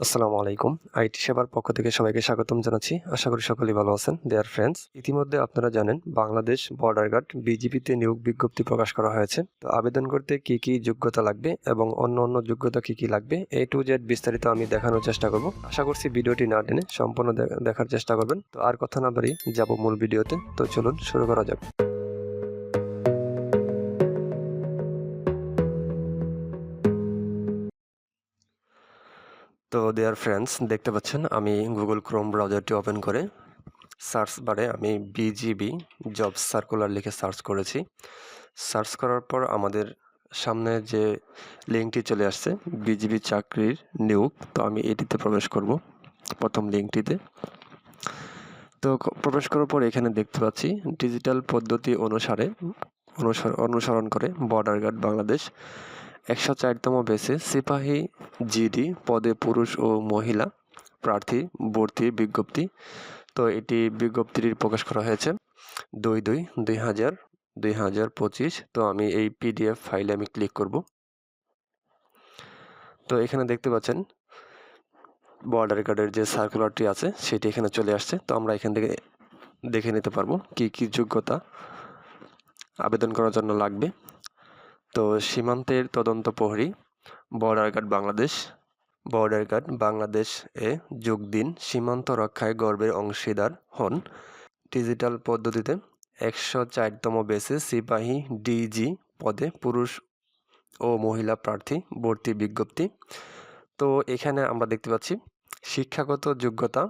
আসসালামু আলাইকুম। আইটি সেবার পক্ষ থেকে সবাইকে স্বাগতম জানাচ্ছি। আশা করি সকলেই ভালো আছেন। দেয়ার ফ্রেন্ডস ইতিমধ্যে আপনারা জানেন, বাংলাদেশ বর্ডার গার্ড বিজিবিতে নিয়োগ বিজ্ঞপ্তি প্রকাশ করা হয়েছে। তো আবেদন করতে কি কি যোগ্যতা লাগবে এবং অন্য অন্য যোগ্যতা কি কি লাগবে, এ টু জেড বিস্তারিত আমি দেখানোর চেষ্টা করব। আশা করছি ভিডিওটি না টেনে সম্পূর্ণ দেখার চেষ্টা করবেন। তো আর কথা না বাড়ি যাব মূল ভিডিওতে। তো চলুন শুরু করা যাক। তো দেয়ার ফ্রেন্ডস দেখতে পাচ্ছেন, আমি গুগল ক্রোম ব্রাউজারটি ওপেন করে সার্চ বারে আমি বিজিবি জব সার্কুলার লিখে সার্চ করেছি। সার্চ করার পর আমাদের সামনে যে লিঙ্কটি চলে আসছে বিজিবি চাকরির নিয়োগ, তো আমি এটিতে প্রবেশ করব, প্রথম লিঙ্কটিতে তো প্রবেশ করার পর এখানে দেখতে পাচ্ছি ডিজিটাল পদ্ধতি অনুসারে, অনুসর- অনুসরণ করে বর্ডার গার্ড বাংলাদেশ একশো চারতম বেসে সিপাহী জিডি পদে পুরুষ ও মহিলা প্রার্থী ভর্তির বিজ্ঞপ্তি। তো এটি বিজ্ঞপ্তিটি প্রকাশ করা হয়েছে দুই দুই দুই হাজার দুই হাজার পঁচিশ। তো আমি এই পিডিএফ ফাইলে আমি ক্লিক করব। তো এখানে দেখতে পাচ্ছেন বর্ডার গার্ডের যে সার্কুলারটি আছে সেটি এখানে চলে আসছে। তো আমরা এখান থেকে দেখে নিতে পারব কি কি যোগ্যতা আবেদন করার জন্য লাগবে। তো সীমান্তের তদন্ত প্রহরী border guard Bangladesh border guard Bangladesh এ যোগ দিন সীমান্ত রক্ষায় গর্বের অংশীদার হন। ডিজিটাল পদ্ধতিতে একশো চারতম বেসে সিপাহী ডিজি পদে পুরুষ ও মহিলা প্রার্থী ভর্তি বিজ্ঞপ্তি। তো এখানে আমরা দেখতে পাচ্ছি শিক্ষাগত যোগ্যতা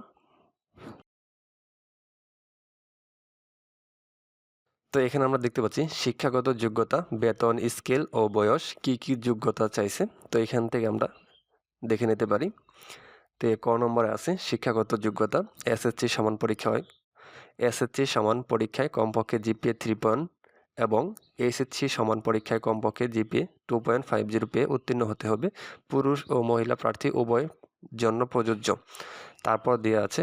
তো এখানে আমরা দেখতে পাচ্ছি শিক্ষাগত যোগ্যতা, বেতন, স্কেল ও বয়স কি কি যোগ্যতা চাইছে। তো এখান থেকে আমরা দেখে নিতে পারি। তো ক নম্বরে আছে, শিক্ষাগত যোগ্যতা, এসএসসি সমান পরীক্ষা হয়। এসএসসি সমান পরীক্ষায় কমপক্ষে জিপিএ থ্রি পয়েন্ট এবং এসএসসি সমান পরীক্ষায় কমপক্ষে GPA two point five zero পেয়ে উত্তীর্ণ হতে হবে। পুরুষ ও মহিলা প্রার্থী উভয় জন্য প্রযোজ্য। তারপর দেওয়া আছে,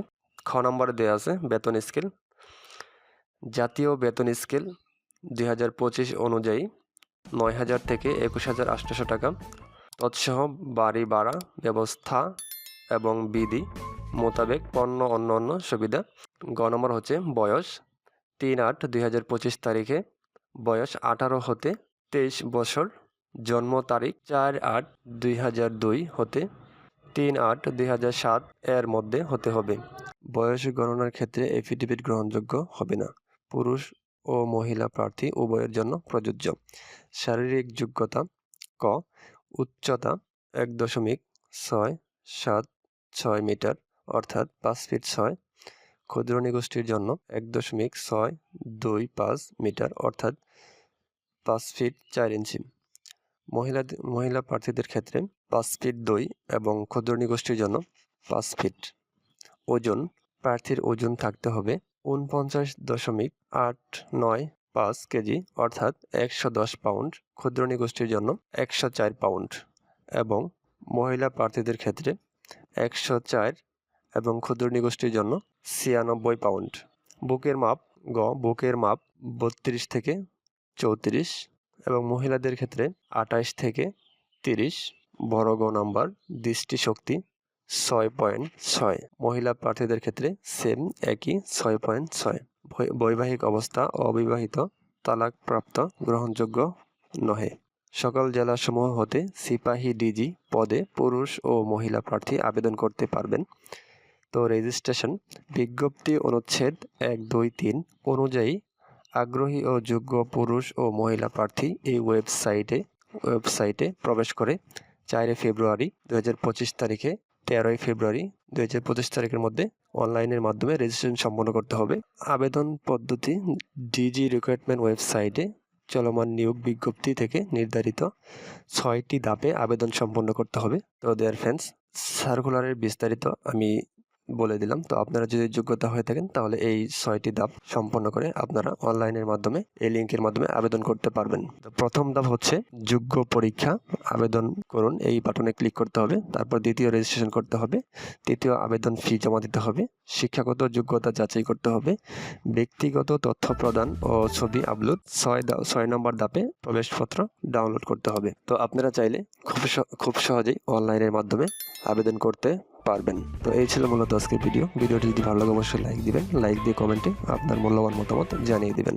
খ নম্বরে দেওয়া আছে, বেতন স্কেল জাতীয় বেতন স্কেল দুই হাজার পঁচিশ অনুযায়ী নয় হাজার থেকে একুশ হাজার আটশোশো টাকা। তৎসহ বাড়ি ভাড়া, ব্যবস্থা এবং বিধি মোতাবেক পণ্য অন্য অন্য সুবিধা। গ নম্বর হচ্ছে বয়স। তিন আট দুই হাজার পঁচিশ তারিখে বয়স আঠারো হতে তেইশ বছর। জন্ম তারিখ চার আট দুই হাজার দুই হতে তিন আট দুই হাজার সাত এর মধ্যে হতে হবে। বয়স গণনার ক্ষেত্রে এফিডেভিট গ্রহণযোগ্য হবে না। পুরুষ ও মহিলা প্রার্থী উভয়ের জন্য প্রযোজ্য। শারীরিক যোগ্যতা ক, উচ্চতা এক দশমিক ছয় সাত ছয় মিটার, অর্থাৎ পাঁচ ফিট ছয়। ক্ষুদ্র নিগোষ্ঠীর জন্য এক দশমিক ছয় দুই পাঁচ মিটার, অর্থাৎ পাঁচ ফিট চার ইঞ্চি। মহিলা মহিলা প্রার্থীদের ক্ষেত্রে পাঁচ ফিট দুই এবং ক্ষুদ্র নিগোষ্ঠীর জন্য পাঁচ ফিট। ওজন, প্রার্থীর ওজন থাকতে হবে উনপঞ্চাশ দশমিক আট নয় পাঁচ কেজি, অর্থাৎ একশো দশ পাউন্ড ক্ষুদ্র নিগোষ্ঠীর জন্য একশো চার পাউন্ড এবং মহিলা প্রার্থীদের ক্ষেত্রে একশো চার এবং ক্ষুদ্র নিগোষ্ঠীর জন্য ছিয়ানব্বই পাউন্ড। বুকের মাপ গ, বুকের মাপ বত্রিশ থেকে চৌত্রিশ এবং মহিলাদের ক্ষেত্রে আঠাশ থেকে তিরিশ। বড় গ নাম্বার দৃষ্টিশক্তি ছয় পয়েন্ট ছয়। মহিলা প্রার্থীদের ক্ষেত্রে সেম একই, ছয় পয়েন্ট ছয়। বৈবাহিক অবস্থা অবিবাহিত, তালাকপ্রাপ্ত, গ্রহণযোগ্য নহে। সকল জেলাসমূহ হতে সিপাহী ডিজি পদে পুরুষ ও মহিলা প্রার্থী আবেদন করতে পারবেন। তো রেজিস্ট্রেশন বিজ্ঞপ্তি অনুচ্ছেদ এক, দুই, তিন অনুযায়ী আগ্রহী ও যোগ্য পুরুষ ও মহিলা প্রার্থী এই ওয়েবসাইটে ওয়েবসাইটে প্রবেশ করে চারই ফেব্রুয়ারি দু হাজার পঁচিশ তারিখে তেরোই ফেব্রুয়ারি দু হাজার পঁচিশ তারিখের মধ্যে অনলাইনের মাধ্যমে রেজিস্ট্রেশন সম্পন্ন করতে হবে। আবেদন পদ্ধতি ডিজি রিক্রুটমেন্ট ওয়েবসাইটে চলমান নিয়োগ বিজ্ঞপ্তি থেকে নির্ধারিত ছয়টি ধাপে আবেদন সম্পন্ন করতে হবে। তো দেয়ার ফ্রেন্ডস সার্কুলারের বিস্তারিত আমি বলে দিলাম। তো আপনারা যদি যোগ্যতা হয়ে থাকেন, তাহলে এই ছয়টি ধাপ সম্পন্ন করে আপনারা অনলাইনের মাধ্যমে এই লিঙ্কের মাধ্যমে আবেদন করতে পারবেন। তো প্রথম ধাপ হচ্ছে যোগ্য পরীক্ষা, আবেদন করুন। এই বাটনে ক্লিক করতে হবে, তারপর দ্বিতীয় রেজিস্ট্রেশন করতে হবে, তৃতীয় আবেদন ফি জমা দিতে হবে, শিক্ষাগত যোগ্যতা যাচাই করতে হবে, ব্যক্তিগত তথ্য প্রদান ও ছবি আপলোড ছয় ছয় নম্বর ধাপে প্রবেশপত্র ডাউনলোড করতে হবে। তো আপনারা চাইলে খুব খুব সহজেই অনলাইনের মাধ্যমে আবেদন করতে পারবেন। তো এই ছিল মূলত আজকের ভিডিও। ভিডিওটি যদি ভালো লাগে, অবশ্যই লাইক দিবেন। লাইক দিয়ে কমেন্টে আপনার মূল্যবান মতামত জানিয়ে দিবেন।